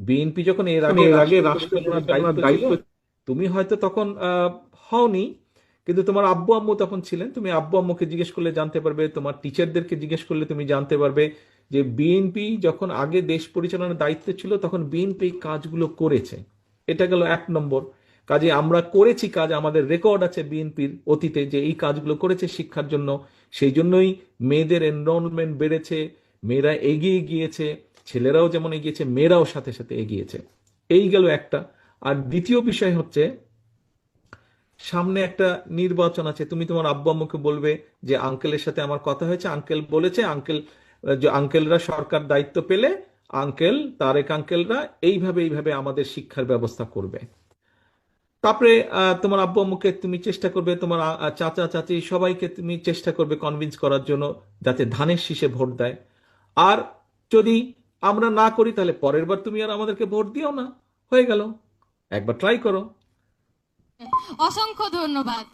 BNP যখন এর আগে আগে দায়িত্ব তুমি হয়তো তখন হওনি কিন্তু তোমার আব্বু আম্মু তখন ছিলেন তুমি আব্বু আম্মুকে জিজ্ঞেস করলে জানতে পারবে তোমার টিচারদেরকে জিজ্ঞেস করলে তুমি জানতে পারবে যে বিএনপি যখন আগে দেশ পরিচালনার দায়িত্ব ছিল তখন বিএনপি কাজগুলো করেছে। এটা গেল এক নম্বর। কাজে আমরা করেছি কাজ আমাদের রেকর্ড আছে বিএনপির অতীতে যে এই কাজগুলো করেছে শিক্ষার জন্য। সেই জন্যই মেয়েদের এনরোলমেন্ট বেড়েছে মেয়েরা এগিয়ে গিয়েছে। ছেলেরাও যেমন এগিয়েছে, মেয়েরাও সাথে সাথে এগিয়েছে। এই গেল একটা। আর দ্বিতীয় বিষয় হচ্ছে, সামনে একটা নির্বাচন আছে। তুমি তোমার আব্বু আম্মুকে বলবে যে, আঙ্কেলের সাথে আমার কথা হয়েছে। আঙ্কেল বলেছে, আঙ্কেল আঙ্কেলরা সরকার দায়িত্ব পেলে আঙ্কেল, তারেক আঙ্কেলরা এইভাবে এইভাবে আমাদের শিক্ষার ব্যবস্থা করবে। তারপরে তোমার আব্বু আম্মুকে তুমি চেষ্টা করবে, তোমার চাচা, চাচি সবাইকে তুমি চেষ্টা করবে কনভিন্স করার জন্য, যাতে ধানের শীষে ভোট দেয়। আর যদি আমরা না করি, তাহলে পরের বার তুমি আর আমাদেরকে ভোট দিও না। হয়ে গেল। একবার ট্রাই করো। অসংখ্য ধন্যবাদ।